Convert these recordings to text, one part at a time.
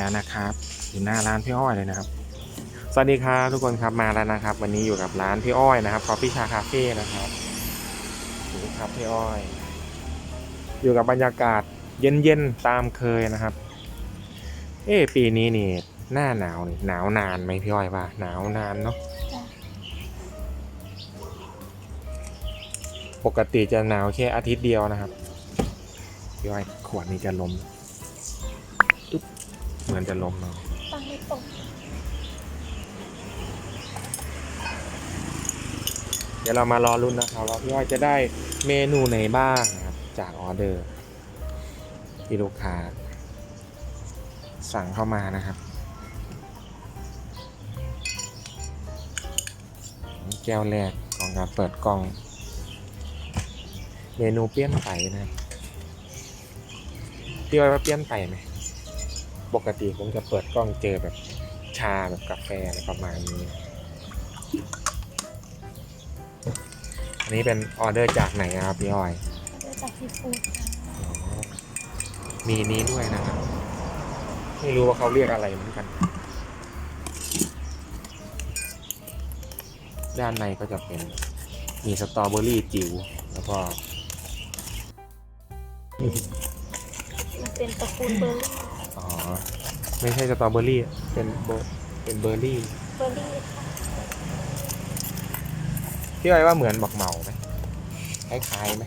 แล้วนะครับอยู่หน้าร้านพี่อ้อยเลยนะครับ สวัสดีครับทุกคนครับมาแล้วนะครับ วันนี้อยู่กับร้านพี่อ้อยนะครับคอฟฟี่ชาคาเฟ่นะครับนี่ครับพี่อ้อย อยู่กับบรรยากาศเย็นๆตามเคยนะครับ เอ้ปีนี้นี่หน้าหนาวนี่หนาวนานไหมพี่อ้อยว่าหนาวนานเนาะปกติจะหนาวแค่อาทิตย์เดียวนะครับพี่อ้อยขวดนี้จะล้ม เหมือนจะล้มเนาะตั้งไม่ตรงเดี๋ยวเรามารอรุ่นนะครับว่าพี่อ้อยจะได้เมนูไหนบ้างนะครับจากออเดอร์ที่ลูกค้าสั่งเข้ามานะครับ แก้วแรกของการเปิดกล่อง เมนูเปี้ยนไปนะครับพี่อ้อยว่าเปี้ยนไปไหม ปกติผมจะเปิดกล้องเจอแบบชาแบบกาแฟอะไรประมาณนี้ อันนี้เป็นออเดอร์จากไหนครับพี่อ้อยเริ่มจากซีฟู้ดค่ะอ๋อมีนี้ด้วยนะครับ ไม่รู้ว่าเขาเรียกอะไรเหมือนกัน ด้านในก็จะเป็นมีสตรอเบอรี่จิ๋วแล้วก็ มันเป็นตระกูลเบอร์รี่อ๋อ ไม่ใช่สตรอเบอรี่ เป็นเบอร์เป็นเบอร์รี่ เบอร์รี่ค่ะพี่อ้อยว่าเหมือนบักเหมาไหมคล้ายๆไหม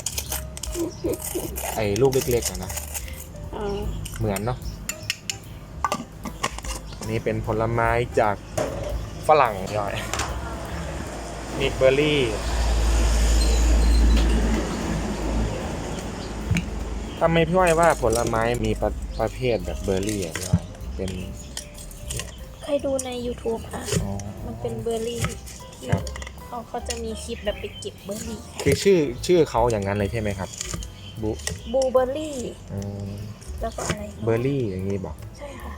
ไอ้ลูกเล็กๆอะนะอ่าเหมือนเนาะอันนี้เป็นผลไม้จากฝรั่งย่อย มีเบอร์รี่ ทำไมพี่อ้อยว่าผลไม้มีประ ประเภทแบบเบอร์รี่อะพี่อ้อยเป็นเคยดูใน YouTube ค่ะ อ๋อ มันเป็นเบอร์รี่ที่ครับ เขาเขาจะมีคลิปแบบไปเก็บเบอร์รี่คือชื่อชื่อเขาอย่างนั้นเลยใช่ไหมครับบุบูเบอร์รี่ อืมแล้วก็อะไรเบอร์รี่อย่างนี้บอก ใช่ค่ะ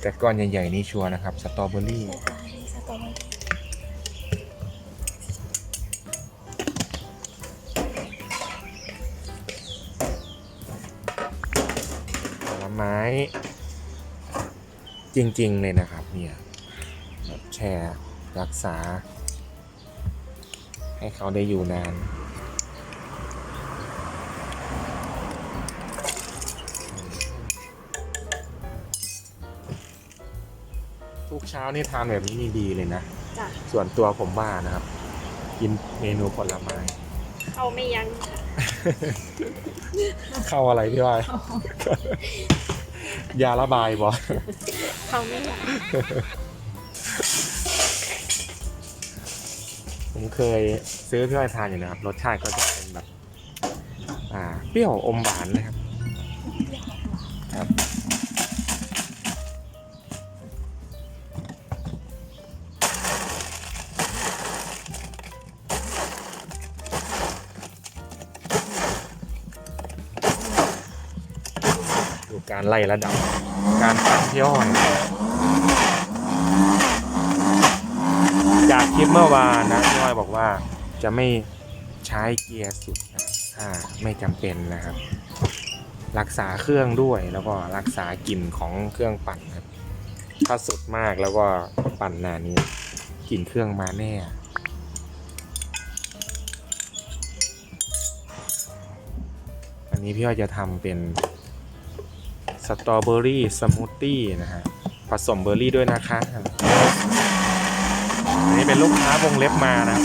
แต่ก้อนใหญ่ๆนี่ชัวร์นะครับสตรอเบอรี่ ใช่ค่ะ จริง ๆ เลยนะครับ เนี่ยแบบแช่รักษา ให้เขาได้อยู่นานทุกเช้านี่ทานแบบนี้นี่ดีเลยนะ จ้ะส่วนตัวผมว่านะครับ กินเมนูผลไม้ เข้าไม่ยั้งค่ะ เข้าอะไรพี่ว่า ยาระบายบอเข้าไม่ยั้งผมเคยซื้อพี่อ้อยทานอยู่นะครับ รสชาติก็จะเป็นแบบ อ่า เปรี้ยวอมหวานนะครับครับ การไล่ระดับ การปั่นพี่อ้อยจากคลิปเมื่อวานนะพี่อ้อยบอกว่าจะไม่ใช้เกียร์สุดนะถ้าไม่จำเป็นนะครับ รักษาเครื่องด้วยแล้วก็รักษากลิ่นของเครื่องปั่นครับถ้าสุดมากแล้วก็ปั่นนานนี้กลิ่นเครื่องมาแน่อันนี้พี่อ้อยจะทำเป็น สตรอเบอรี่สมูทตี้นะฮะผสมเบอร์รี่ด้วยนะคะอันนี้เป็นลูกค้าวงเล็บมานะ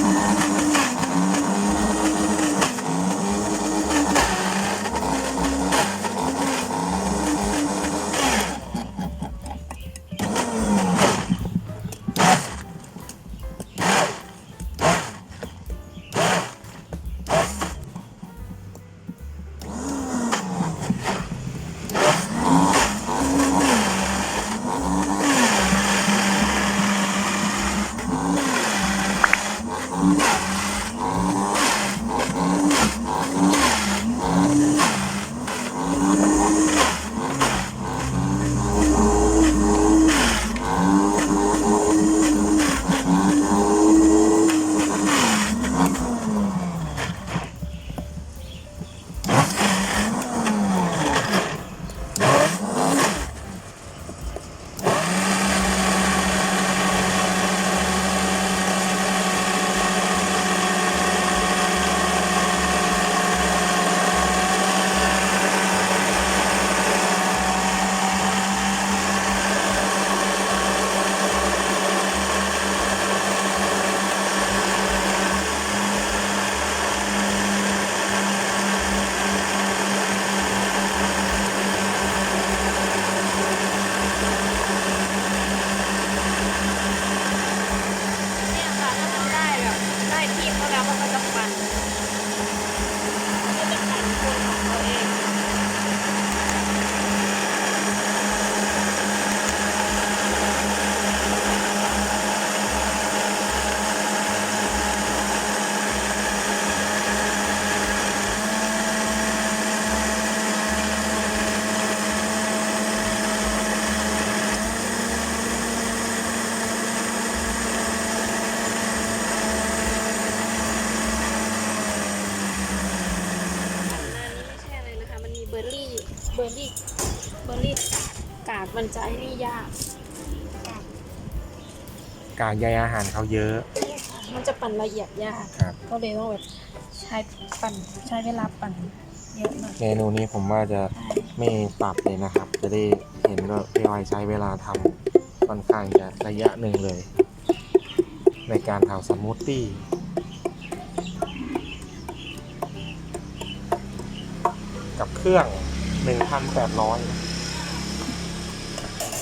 Nó ra. าดมันจะไอ้นี่ยากกาดกากใยอาหารเขาเยอะ มันจะปั่นละเอียดยาก ครับ ก็เลยต้องแบบใช้ปั่นใช้เวลาปั่นเยอะหน่อยเมนูนี้ผมว่าจะไม่ปรับเลยนะครับ จะได้เห็นว่าพี่ออยใช้เวลาทำค่อนข้างจะระยะหนึ่งเลย ในการทำสมูทตี้กับเครื่อง 1,800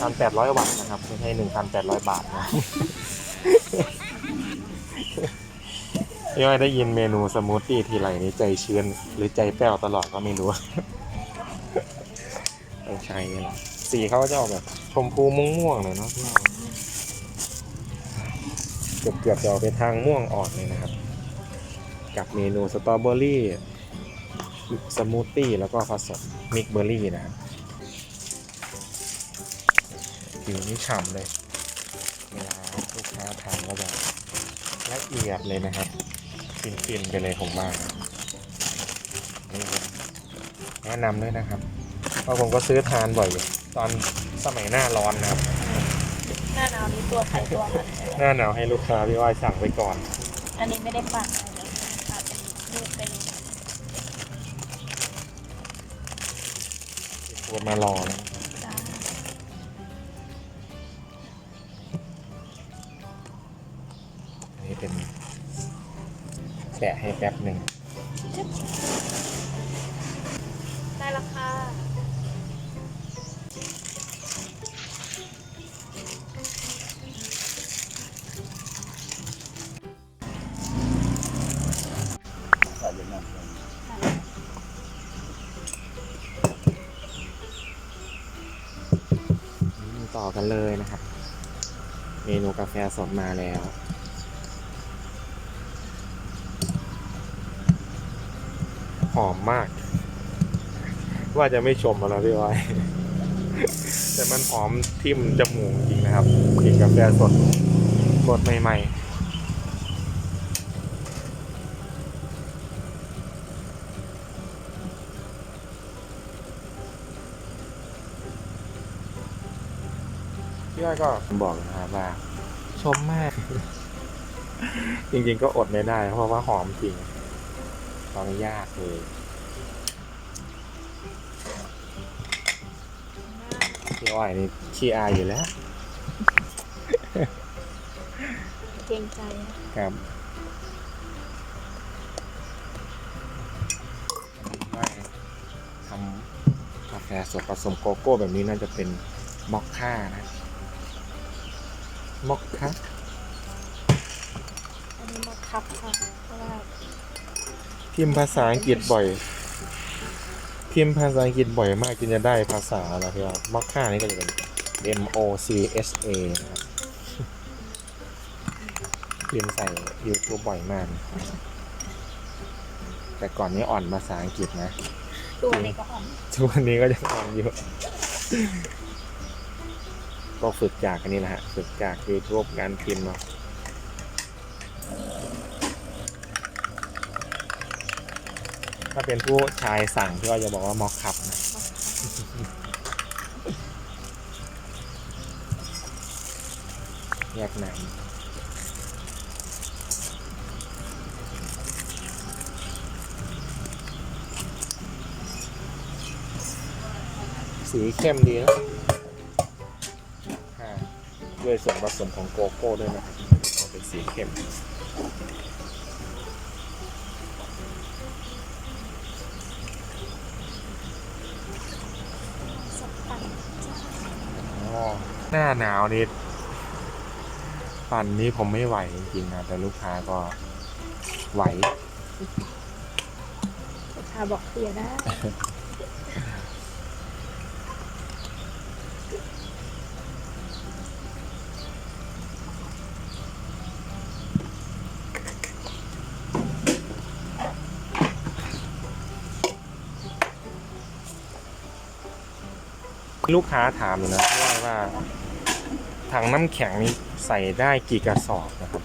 1,800 วัตต์นะครับ ไม่ใช่ 1,800 บาทนะพี่อ้อยได้ยินเมนูสมูทตี้ทีไรนี้ใจชื้นหรือใจแป้วตลอดก็ไม่รู้ต้องใช้นี่แหละสีเขาจะออกแบบชมพูม่วงๆเลยเนาะเกือบเกือบจะออกไปทางม่วงอ่อนเลยนะครับ กับเมนูสตรอเบอรี่สมูทตี้แล้วก็ผสมมิกเบอร์รี่นะครับ ผิวนี่ฉ่ำเลย เวลาลูกค้าทานก็แบบละเอียดเลยนะครับฟินๆไปเลยผมว่านี่แนะนำด้วยนะครับเพราะผมก็ซื้อทานบ่อยอยู่ตอนสมัยหน้าร้อนนะครับ หน้าหนาวนี้ตัวไข่ตัวมันใช่ไหมหน้าหนาวให้ลูกค้าพี่ว่าสั่งไปก่อน อันนี้ไม่ได้ปั่นอะไรเลยค่ะเป็นรูปเป็นตัวมารอนะ แกะให้แป๊บหนึ่งได้ราคาอืมต่อกันเลยนะครับ เมนูกาแฟสดมาแล้ว อมมาก ว่าจะไม่ชมมาแล้วพี่วายแต่มันหอมทิ่มจมูกจริงนะครับกินกาแฟสดสดใหม่ๆพี่วายก็บอกนะครับว่าชมมาก จริงๆก็อดไม่ได้ เพราะว่าหอมจริง ตอนนี้ยากเลยพี่อ้อยนี่ขี้อายอยู่แล้ว เกรงใจครับว่าทำกาแฟสดผสมโกโก้แบบนี้น่าจะเป็นมอคค่านะมอคค่าอันนี้มาคับค่ะเพราะว่าพิมพ์ภาษาอังกฤษบ่อย พิมพ์ภาษาอังกฤษบ่อยมากจนจะได้ภาษาแล้วพี่ว่ามอคค่านี่ก็จะเป็น M O C S A นะครับพิมพ์ใส่ YouTube บ่อยมาก แต่ก่อนนี้อ่อนภาษาอังกฤษนะตัวนี้ก็หอมทุกวันนี้ก็ยังอ่อนอยู่ ก็ฝึกจากอันนี้แหละฮะ ฝึกจาก YouTube การพิมพ์เนาะ ถ้าเป็นผู้ชายสั่งที่ว่าจะบอกว่ามอคคับนะแยกหนังสีเข้มดีนะด้วยส่วนผสมของโกโก้ด้วยนะครับเป็นสีเข้ม สปั่น อ๋อ หน้าหนาวนี่ปั่นนี้ผมไม่ไหวจริงๆนะแต่ลูกค้าก็ไหว ลูกค้าบอกเคลียร์ได้ ลูกค้าถามอยู่นะว่าว่าถังน้ำแข็งนี้ใส่ได้กี่กระสอบนะครับ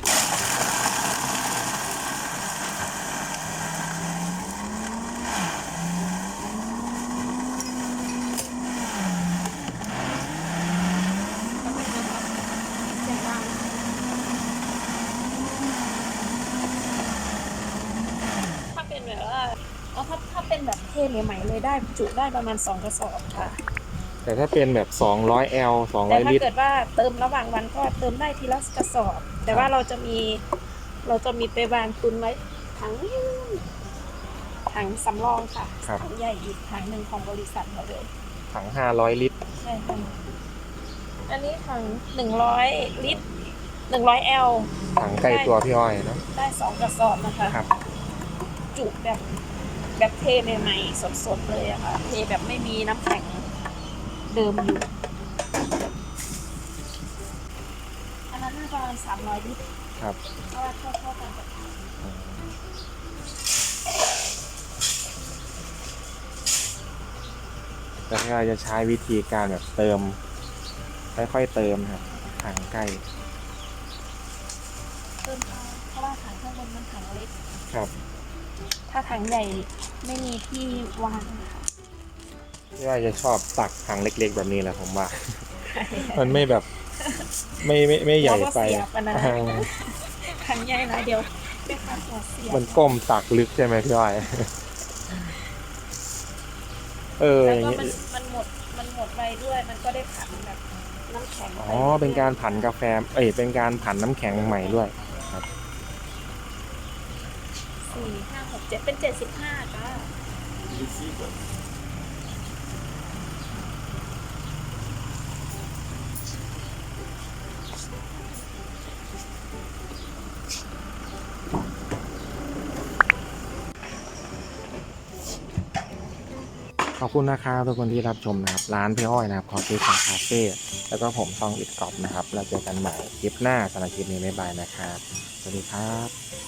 ถ้าเป็นแบบว่าถ้าถ้าเป็นแบบเทใหม่เลยได้จุได้ประมาณสองกระสอบค่ะ แต่ถ้าเป็นแบบ200 L แต่200 ถ้าลิตร เกิดว่าเติมระหว่างวันก็เติมได้ทีละกระสอบ แต่ว่าเราจะมีเราจะมีไปวางตุนไว้ถังถังสำรองค่ะครับ ถังใหญ่อีกถังหนึ่งของบริษัทเราเลยถัง 500 ลิตร ใช่ค่ะอันนี้ถังหนึ่งร้อยลิตรหนึ่งร้อยแอลถังไก่ตัวพี่อ้อยเนาะ ได้สองกระสอบนะคะ ครับ จุแบบแบบเทใหม่ๆสดๆเลยอะค่ะ เทแบบไม่มีน้ำแข็ง เดิมอยู่อันนั้นน่าจะประมาณสามร้อยลิตรครับเพราะว่าเท่าเท่าๆกันกับถังแต่พี่อ้อยจะใช้วิธีการแบบเติม ค่อยๆเติมครับถังไก่เติมเอาเพราะว่าถังข้างบนมันถังเล็ก ครับ ถ้าถังใหญ่ไม่มีที่วางค่ะ พี่อ้อยจะชอบตักถังเล็ก ๆ แบบนี้แหละผมว่า มันไม่แบบ ไม่ไม่ไม่ใหญ่ไปเราก็เสียบอะนะอ่าถังใหญ่นะเดี๋ยวไปหาหัวเสียบมันก้มตักลึกใช่ไหมพี่อ้อยเออแล้วอย่างก็งี้มันมันหมดมันหมดไวด้วย มันก็ได้ผันแบบน้ำแข็งอ๋อเป็นการผันกาแฟ เอ้ยเป็นการผันน้ำแข็งใหม่ด้วยสี่ห้าหกเจ็ดเป็นเจ็ดสิบห้าจ้า ขอบคุณนะครับทุกคนที่รับชมนะครับร้านพี่อ้อยนะครับคอฟฟี่คาเฟ่แล้วก็ผมซองอิดกรอบนะครับ แล้วเจอกันใหม่คลิปหน้าสำหรับคลิปนี้บ๊ายบายนะครับ สวัสดีครับ